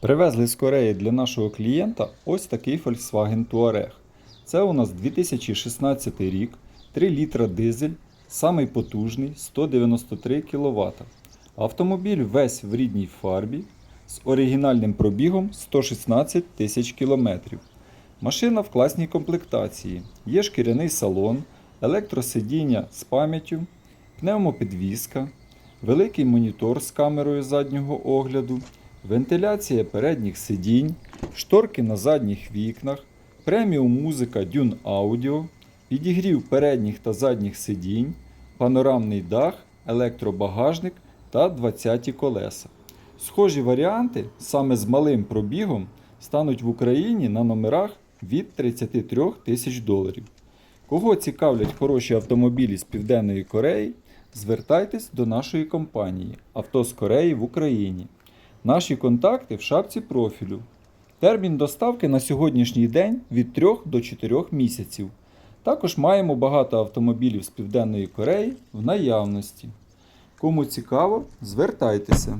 Привезли з Кореї для нашого клієнта ось такий Volkswagen Touareg. Це у нас 2016 рік, 3 літра дизель, самий потужний 193 кВт. Автомобіль весь в рідній фарбі з оригінальним пробігом 116 тисяч кілометрів. Машина в класній комплектації. Є шкіряний салон, електросидіння з пам'яттю, пневмопідвізка, великий монітор з камерою заднього огляду, вентиляція передніх сидінь, шторки на задніх вікнах, преміум музика Dune Audio, підігрів передніх та задніх сидінь, панорамний дах, електробагажник та 20 колеса. Схожі варіанти саме з малим пробігом стануть в Україні на номерах від 33 тисяч доларів. Кого цікавлять хороші автомобілі з Південної Кореї, звертайтесь до нашої компанії Авто з Кореї в Україні. Наші контакти в шапці профілю. Термін доставки на сьогоднішній день від 3 до 4 місяців. Також маємо багато автомобілів з Південної Кореї в наявності. Кому цікаво, звертайтеся.